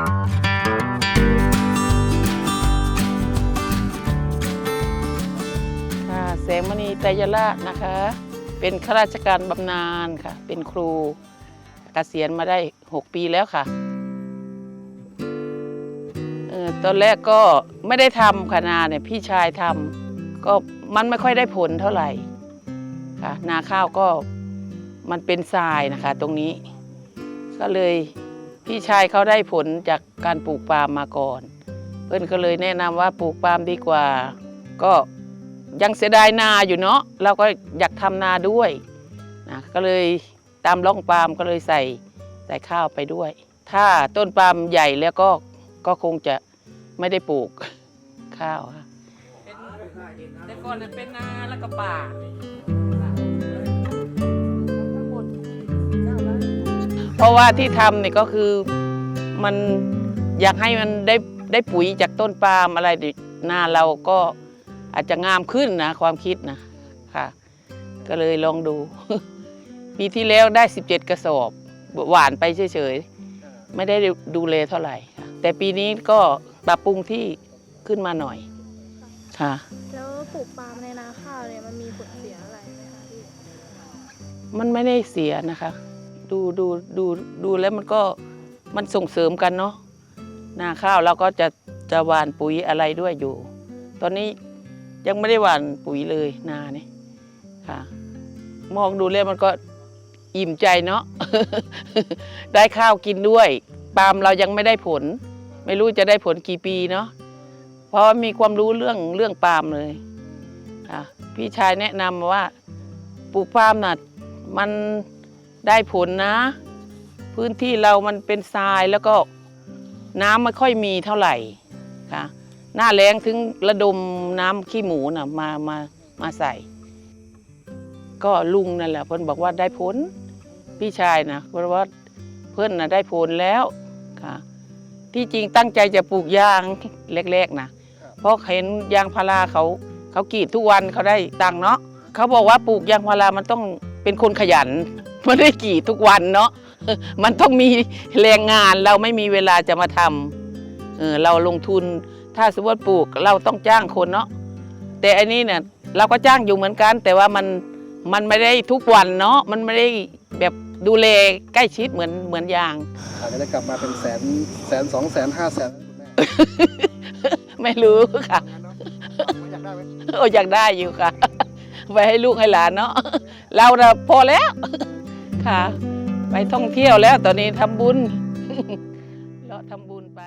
ค่ะแสงมณีไตรยราชนะคะ เป็นข้าราชการบำนาญค่ะ เป็นครูเกษียณมาได้ 6 ปีแล้วค่ะเออตอนแรกก็ไม่ได้ทำค่ะนาเนี่ยพี่ชายทำก็มันไม่ค่อยได้ผลเท่าไหร่ค่ะนาข้าวก็มันเป็นทรายนะคะ ตรงนี้ ก็เลย พี่ชายเขาได้ผลจากการปลูกปาล์มมาก่อน เพื่อนก็เลยแนะนำว่าปลูกปาล์มดีกว่า ก็ยังเสียดายนาอยู่เนาะเราก็อยากทำนาด้วยนะก็เลยตามร่องปาล์มก็เลยใส่ใส่ข้าวไปด้วย ถ้าต้นปาล์มใหญ่แล้วก็ก็คงจะไม่ได้ปลูกข้าวค่ะแต่ก่อนเป็นนาแล้วก็ป่า เพราะว่าที่ทำเนี่ยก็คือมันอยากให้มันได้ได้ปุ๋ยจากต้นปาล์มอะไรดิหน้าเราก็อาจจะงามขึ้นนะความคิดนะค่ะ ก็เลยลองดู ปีที่แล้วได้ 17 กระสอบ หวานไปเฉยๆ ไม่ได้ดูแลเท่าไหร่ค่ะแต่ปีนี้ก็ปรับปรุงที่ขึ้นมาหน่อยค่ะแล้วปลูกปาล์มในนาข้าวเนี่ยมันมีผลเสียอะไรไหมคะพี่มันไม่ได้เสียนะคะ ดูดูดูดูแล้วมันก็มันส่งเสริมกันเนาะนาข้าวเราก็จะจะหว่านปุ๋ยอะไรด้วยอยู่ ตอนนี้ยังไม่ได้หว่านปุ๋ยเลยนานี่ค่ะ มองดูแล้วมันก็อิ่มใจเนาะได้ข้าวกินด้วย ปาล์มเรายังไม่ได้ผล ไม่รู้จะได้ผลกี่ปีเนาะเพราะว่ามีความรู้เรื่องเรื่องปาล์มเลยค่ะพี่ชายแนะนำมาว่าปลูกปาล์มน่ะมัน ได้ผลนะ พื้นที่เรามันเป็นทรายแล้วก็น้ำไม่ค่อยมีเท่าไหร่ค่ะหน้าแล้งถึงระดมน้ำขี้หมูน่ะมามามาใส่ ก็ลุงนั่นแหละเพิ่นบอกว่าได้ผลพี่ชายนะเพราะว่าเพื่อนน่ะได้ผลแล้วค่ะ ที่จริงตั้งใจจะปลูกยางเล็กๆนะเพราะเห็นยางพาราเขาเขากรีดทุกวันเขาได้ตังค์เนาะเขาบอกว่าปลูกยางพารามันต้องเป็นคนขยัน ไม่ได้กรีดทุกวันเนาะมันต้องมีแรงงานเราไม่มีเวลาจะมาทำเออเราลงทุนถ้าสมมติปลูกเราต้องจ้างคนเนาะแต่อันนี้เนี่ยเราก็จ้างอยู่เหมือนกัน แต่ว่ามันมันไม่ได้ทุกวันเนาะมันไม่ได้แบบดูแลใกล้ชิดเหมือนเหมือนยางอาจจะได้กลับมาเป็นแสนแสนสองแสนห้าแสนคุณแม่ไม่รู้ค่ะงั้นเนาะอยากได้ไหมโอ้อยากได้อยู่ค่ะไว้ให้ลูกให้หลานเนาะเราน่ะพอแล้ว ค่ะ ไปท่องเที่ยวแล้วตอนนี้ทำบุญเลาะทำบุญไป